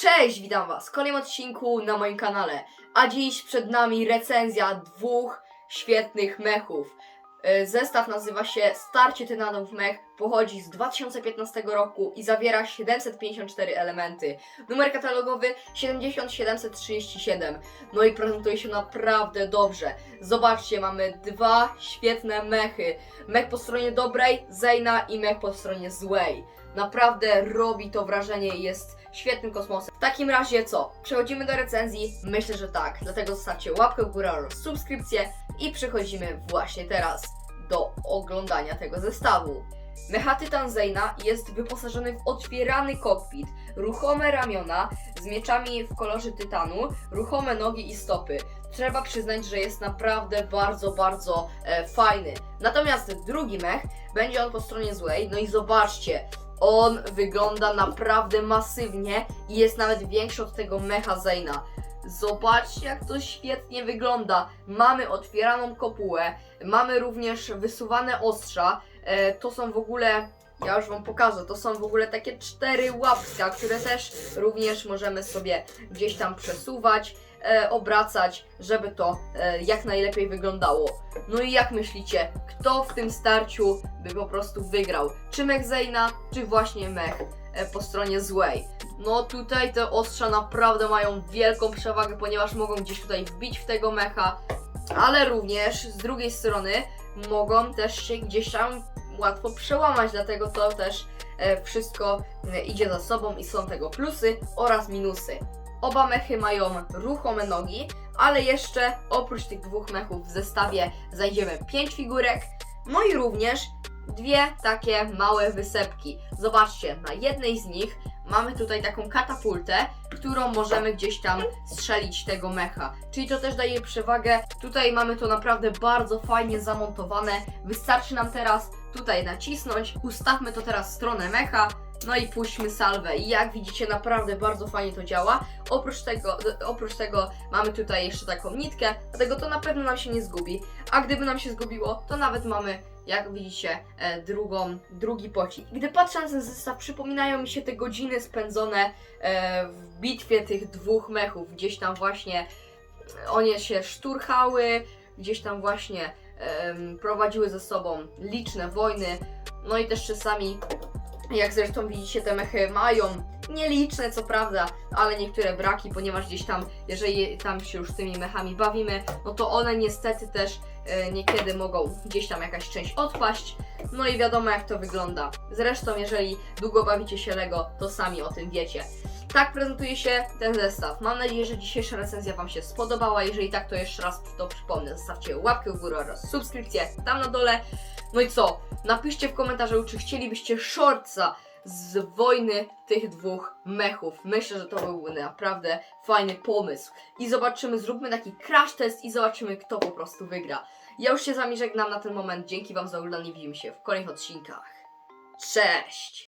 Cześć, witam was w kolejnym odcinku na moim kanale. A dziś przed nami recenzja dwóch świetnych mechów. E, Zestaw nazywa się Starcie Tytanów Mech, pochodzi z 2015 roku i zawiera 754 elementy. Numer katalogowy 70737. No i prezentuje się naprawdę dobrze. Zobaczcie, mamy dwa świetne mechy. Mech po stronie dobrej, Zeyna i mech po stronie złej. Naprawdę robi to wrażenie i jest świetnym kosmosem. W takim razie co? Przechodzimy do recenzji? Myślę, że tak. Dlatego zostawcie łapkę w górę subskrypcję i przechodzimy właśnie teraz do oglądania tego zestawu. Mecha Tytan Zeyna jest wyposażony w otwierany kokpit, ruchome ramiona z mieczami w kolorze tytanu, ruchome nogi i stopy. Trzeba przyznać, że jest naprawdę bardzo, bardzo e, fajny. Natomiast drugi mech będzie on po stronie złej. No i zobaczcie, on wygląda naprawdę masywnie i jest nawet większy od tego mecha Zeyna. Zobaczcie, jak to świetnie wygląda. Mamy otwieraną kopułę, mamy również wysuwane ostrza. E, to są w ogóle, ja już Wam pokażę, to są w ogóle takie cztery łapska, które też również możemy sobie gdzieś tam przesuwać, e, obracać, żeby to e, jak najlepiej wyglądało. No i jak myślicie, kto w tym starciu by po prostu wygrał? Czy mech Zeyna, czy właśnie mech po stronie złej? No tutaj te ostrza naprawdę mają wielką przewagę, ponieważ mogą gdzieś tutaj wbić w tego mecha, ale również z drugiej strony mogą też się gdzieś tam łatwo przełamać, dlatego to też e, wszystko e, idzie za sobą i są tego plusy oraz minusy. Oba mechy mają ruchome nogi, ale jeszcze oprócz tych dwóch mechów w zestawie znajdziemy 5 figurek, no i również dwie takie małe wysepki. Zobaczcie, na jednej z nich mamy tutaj taką katapultę, którą możemy gdzieś tam strzelić tego mecha. Czyli to też daje przewagę. Tutaj mamy to naprawdę bardzo fajnie zamontowane. Wystarczy nam teraz tutaj nacisnąć. Ustawmy to teraz w stronę mecha. No i puśćmy salwę. I jak widzicie, naprawdę bardzo fajnie to działa. Oprócz tego, oprócz tego mamy tutaj jeszcze taką nitkę, dlatego to na pewno nam się nie zgubi. A gdyby nam się zgubiło, to nawet mamy, jak widzicie, e, drugą, drugi pocisk. Gdy patrzę na ten zestaw, przypominają mi się te godziny spędzone e, w bitwie tych dwóch mechów. Gdzieś tam właśnie one się szturchały, gdzieś tam właśnie prowadziły ze sobą liczne wojny. No i też czasami, jak zresztą widzicie, te mechy mają nieliczne, co prawda, ale niektóre braki, ponieważ gdzieś tam, jeżeli tam się już tymi mechami bawimy, no to one niestety też e, niekiedy mogą gdzieś tam jakaś część odpaść. No i wiadomo, jak to wygląda. Zresztą, jeżeli długo bawicie się Lego, to sami o tym wiecie. Tak prezentuje się ten zestaw. Mam nadzieję, że dzisiejsza recenzja Wam się spodobała. Jeżeli tak, to jeszcze raz to przypomnę. Zostawcie łapkę w górę oraz subskrypcję tam na dole. No i co? Napiszcie w komentarzu, czy chcielibyście shortsa z wojny tych dwóch mechów. Myślę, że to byłby naprawdę fajny pomysł. I zobaczymy, zróbmy taki crash test i zobaczymy, kto po prostu wygra. Ja już się z Wami żegnam na ten moment. Dzięki Wam za oglądanie. Widzimy się w kolejnych odcinkach. Cześć!